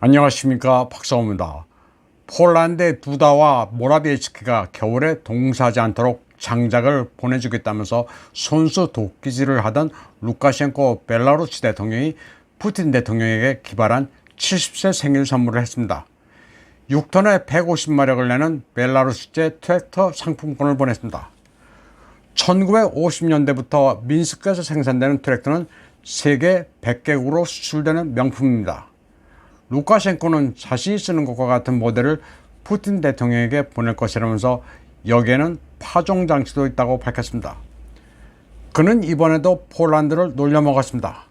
안녕하십니까 박사호입니다. 폴란드의 두다와 모라비에츠키가 겨울에 동사하지 않도록 장작을 보내주겠다면서 손수 도끼질을 하던 루카셴코 벨라루스 대통령이 푸틴 대통령에게 기발한 70세 생일 선물을 했습니다. 6톤에 150마력을 내는 벨라루스제 트랙터 상품권을 보냈습니다. 1950년대부터 민스크에서 생산되는 트랙터는 세계 100개국으로 수출되는 명품입니다. 루카셴코는 자신이 쓰는 것과 같은 모델을 푸틴 대통령에게 보낼 것이라면서 여기에는 파종 장치도 있다고 밝혔습니다. 그는 이번에도 폴란드를 놀려먹었습니다.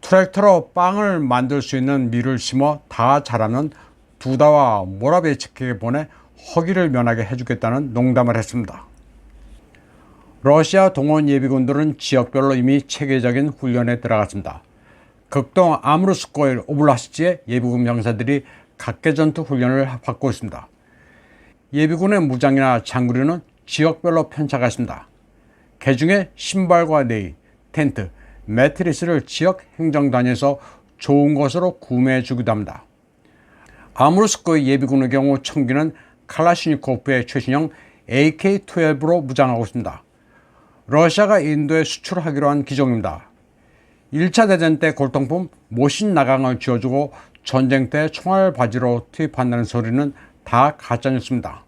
트랙터로 빵을 만들 수 있는 밀을 심어 다 자라는 두다와 모라베치키에 보내 허기를 면하게 해주겠다는 농담을 했습니다. 러시아 동원 예비군들은 지역별로 이미 체계적인 훈련에 들어갔습니다. 극동 아무르스코일 오블라스트의 예비군 병사들이 각계 전투 훈련을 받고 있습니다. 예비군의 무장이나 장구류는 지역별로 편차가 있습니다. 개중에 신발과 네이, 텐트, 매트리스를 지역 행정단에서 좋은 것으로 구매해 주기도 합니다. 아무르스코의 예비군의 경우 청기는 칼라시니코프의 최신형 AK-12로 무장하고 있습니다. 러시아가 인도에 수출하기로 한 기종입니다. 1차 대전 때 골동품 모신 나강을 쥐어주고 전쟁 때 총알 바지로 투입한다는 소리는 다 가짜뉴스입니다.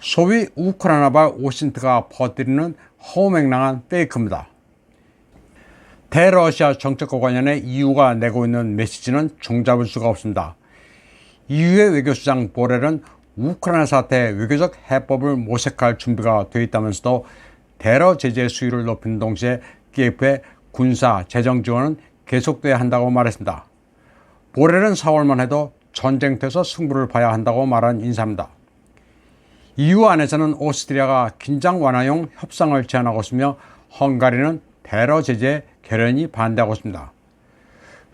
소위 우크라이나발 오신트가 퍼뜨리는 허무맹랑한 페이크입니다. 대러시아 정책과 관련해 EU가 내고 있는 메시지는 종잡을 수가 없습니다. EU의 외교수장 보렐은 우크라이나 사태 외교적 해법을 모색할 준비가 되어 있다면서도 대러 제재 수위를 높이는 동시에 키예프의 군사, 재정 지원은 계속돼야 한다고 말했습니다. 보렐은 4월만 해도 전쟁터에서 승부를 봐야 한다고 말한 인사입니다. EU 안에서는 오스트리아가 긴장 완화용 협상을 제안하고 있으며 헝가리는 대러 제재에 결연히 반대하고 있습니다.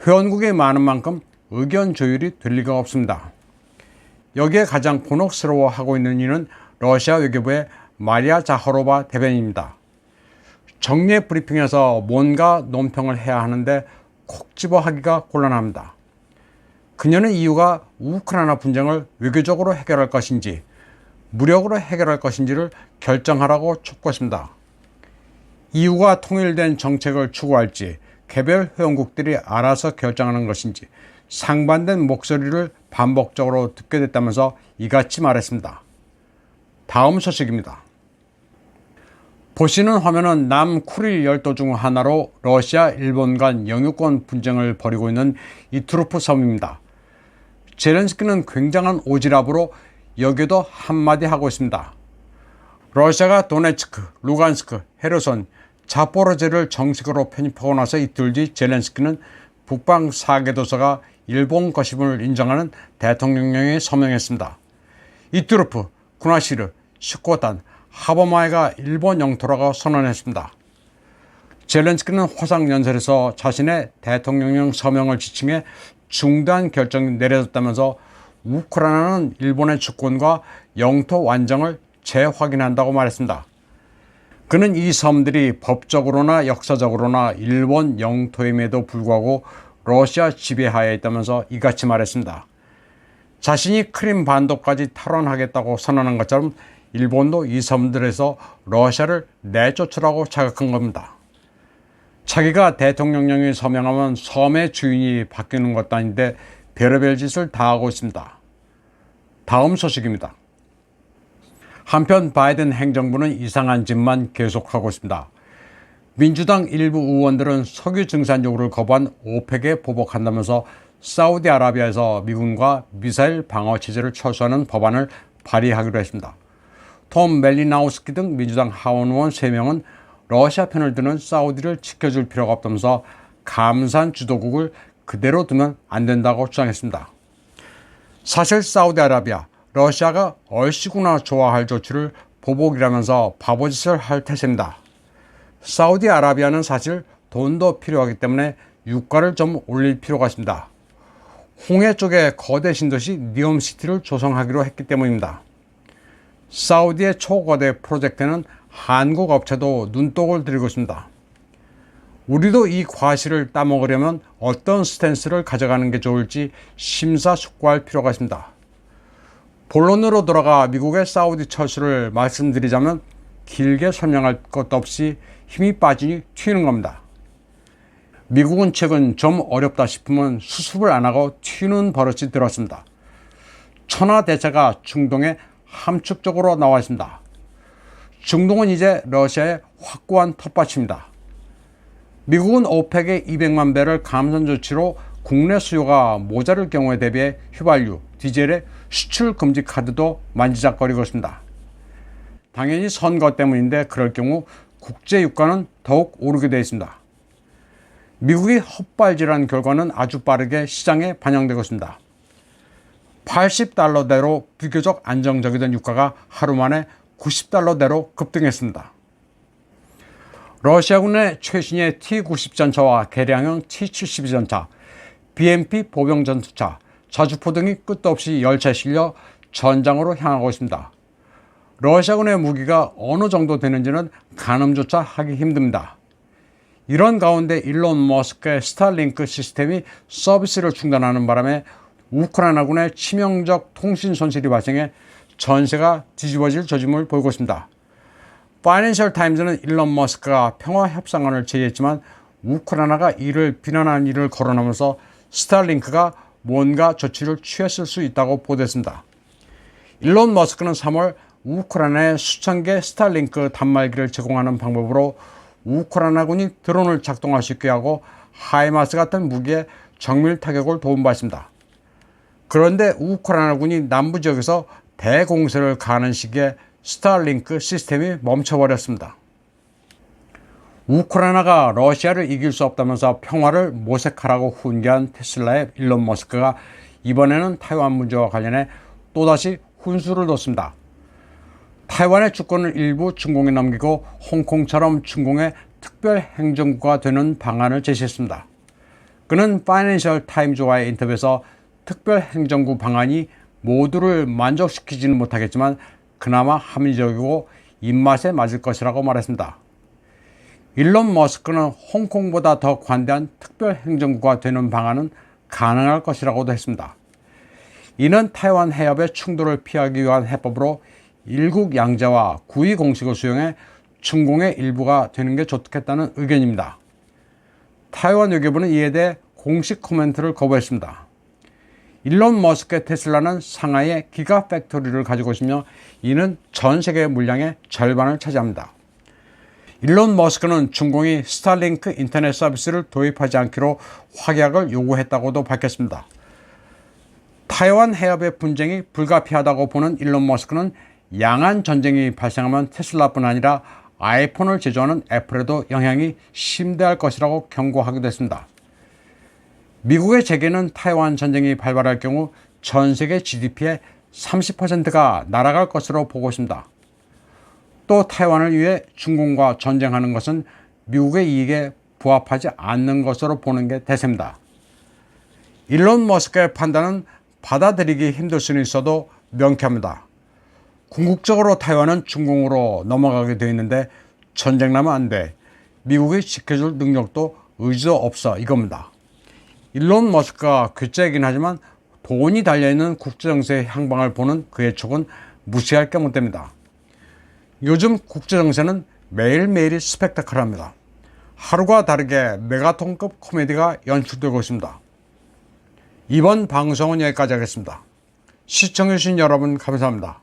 회원국이 많은 만큼 의견 조율이 될 리가 없습니다. 여기에 가장 곤혹스러워하고 있는 이는 러시아 외교부의 마리아 자하로바 대변인입니다. 정례 브리핑에서 뭔가 논평을 해야 하는데 콕 집어 하기가 곤란합니다. 그녀는 이유가 우크라이나 분쟁을 외교적으로 해결할 것인지 무력으로 해결할 것인지를 결정하라고 촉구했습니다. EU가 통일된 정책을 추구할지 개별 회원국들이 알아서 결정하는 것인지 상반된 목소리를 반복적으로 듣게 됐다면서 이같이 말했습니다. 다음 소식입니다. 보시는 화면은 남 쿠릴 열도 중 하나로 러시아, 일본 간 영유권 분쟁을 벌이고 있는 이투르프 섬입니다. 제렌스키는 굉장한 오지랖으로 여기도 한마디 하고 있습니다. 러시아가 도네츠크, 루간스크, 헤르손, 자포로제를 정식으로 편입하고 나서 이틀 뒤 젤렌스키는 북방 사개도서가 일본 것임을 인정하는 대통령령에 서명했습니다. 이투르프, 쿠나시르, 슈코단, 하버마이가 일본 영토라고 선언했습니다. 젤렌스키는 화상연설에서 자신의 대통령령 서명을 지칭해 중단 결정이 내려졌다면서 우크라이나는 일본의 주권과 영토 완정을 재확인한다고 말했습니다. 그는 이 섬들이 법적으로나 역사적으로나 일본 영토임에도 불구하고 러시아 지배하에 있다면서 이같이 말했습니다. 자신이 크림 반도까지 탈환하겠다고 선언한 것처럼 일본도 이 섬들에서 러시아를 내쫓으라고 자극한 겁니다. 자기가 대통령령이 서명하면 섬의 주인이 바뀌는 것도 아닌데 별의별 짓을 다 하고 있습니다. 다음 소식입니다. 한편 바이든 행정부는 이상한 짓만 계속하고 있습니다. 민주당 일부 의원들은 석유 증산 요구를 거부한 오펙에 보복한다면서 사우디아라비아에서 미군과 미사일 방어 체제를 철수하는 법안을 발의하기로 했습니다. 톰 멜리나우스키 등 민주당 하원 의원 3명은 러시아 편을 드는 사우디를 지켜줄 필요가 없다면서 감산 주도국을 그대로 두면 안 된다고 주장했습니다. 사실 사우디아라비아, 러시아가 얼씨구나 좋아할 조치를 보복이라면서 바보짓을 할 태세입니다. 사우디아라비아는 사실 돈도 필요하기 때문에 유가를 좀 올릴 필요가 있습니다. 홍해 쪽에 거대 신도시 니엄시티를 조성하기로 했기 때문입니다. 사우디의 초거대 프로젝트는 한국 업체도 눈독을 들이고 있습니다. 우리도 이 과실을 따먹으려면 어떤 스탠스를 가져가는 게 좋을지 심사숙고할 필요가 있습니다. 본론으로 돌아가 미국의 사우디 철수를 말씀드리자면 길게 설명할 것도 없이 힘이 빠지니 튀는 겁니다. 미국은 최근 좀 어렵다 싶으면 수습을 안 하고 튀는 버릇이 들었습니다. 천하대차가 중동에 함축적으로 나와 있습니다. 중동은 이제 러시아의 확고한 텃밭입니다. 미국은 오펙의 200만 배럴 감산 조치로 국내 수요가 모자랄 경우에 대비해 휘발유, 디젤의 수출 금지 카드도 만지작거리고 있습니다. 당연히 선거 때문인데 그럴 경우 국제 유가는 더욱 오르게 되어 있습니다. 미국이 헛발질한 결과는 아주 빠르게 시장에 반영되고 있습니다. 80달러대로 비교적 안정적이 던 유가가 하루 만에 90달러대로 급등했습니다. 러시아군의 최신의 T-90 전차와 개량형 T-72 전차, BMP 보병 전투차, 자주포 등이 끝도 없이 열차에 실려 전장으로 향하고 있습니다. 러시아군의 무기가 어느 정도 되는지는 가늠조차 하기 힘듭니다. 이런 가운데 일론 머스크의 스타링크 시스템이 서비스를 중단하는 바람에 우크라이나군의 치명적 통신 손실이 발생해 전세가 뒤집어질 조짐을 보이고 있습니다. 파이낸셜 타임즈는 일론 머스크가 평화 협상안을 제기했지만 우크라이나가 이를 비난한 일을 거론하면서 스타링크가 뭔가 조치를 취했을 수 있다고 보도했습니다. 일론 머스크는 3월 우크라이나에 수천 개 스타링크 단말기를 제공하는 방법으로 우크라이나군이 드론을 작동할 수 있게 하고 하이마스 같은 무기에 정밀 타격을 도움받습니다. 그런데 우크라이나군이 남부 지역에서 대공세를 가는 시기에 스타링크 시스템이 멈춰버렸습니다. 우크라이나가 러시아를 이길 수 없다면서 평화를 모색하라고 훈계한 테슬라의 일론 머스크가 이번에는 타이완 문제와 관련해 또다시 훈수를 뒀습니다. 타이완의 주권을 일부 중공에 넘기고 홍콩처럼 중공의 특별 행정구가 되는 방안을 제시했습니다. 그는 파이낸셜 타임즈와의 인터뷰에서 특별 행정구 방안이 모두를 만족시키지는 못하겠지만 그나마 합리적이고 입맛에 맞을 것이라고 말했습니다. 일론 머스크는 홍콩보다 더 관대한 특별 행정구가 되는 방안은 가능할 것이라고도 했습니다. 이는 타이완 해협의 충돌을 피하기 위한 해법으로 일국 양자와 구의 공식을 수용해 중공의 일부가 되는 게 좋겠다는 의견입니다. 타이완 외교부는 이에 대해 공식 코멘트를 거부했습니다. 일론 머스크의 테슬라는 상하이에 기가 팩토리를 가지고 있으며 이는 전 세계 물량의 절반을 차지합니다. 일론 머스크는 중공이 스타링크 인터넷 서비스를 도입하지 않기로 확약을 요구했다고도 밝혔습니다. 타이완 해협의 분쟁이 불가피하다고 보는 일론 머스크는 양안 전쟁이 발생하면 테슬라뿐 아니라 아이폰을 제조하는 애플에도 영향이 심대할 것이라고 경고하기도 했습니다. 미국의 재계는 타이완 전쟁이 발발할 경우 전 세계 GDP의 30%가 날아갈 것으로 보고 있습니다. 또 타이완을 위해 중공과 전쟁하는 것은 미국의 이익에 부합하지 않는 것으로 보는 게 대세입니다. 일론 머스크의 판단은 받아들이기 힘들 수는 있어도 명쾌합니다. 궁극적으로 타이완은 중공으로 넘어가게 되어 있는데 전쟁 나면 안 돼. 미국이 지켜줄 능력도 의지도 없어 이겁니다. 일론 머스크가 괴짜이긴 하지만 돈이 달려있는 국제정세의 향방을 보는 그의 촉은 무시할 게 못 됩니다. 요즘 국제정세는 매일매일이 스펙타클합니다. 하루가 다르게 메가톤급 코미디가 연출되고 있습니다. 이번 방송은 여기까지 하겠습니다. 시청해주신 여러분 감사합니다.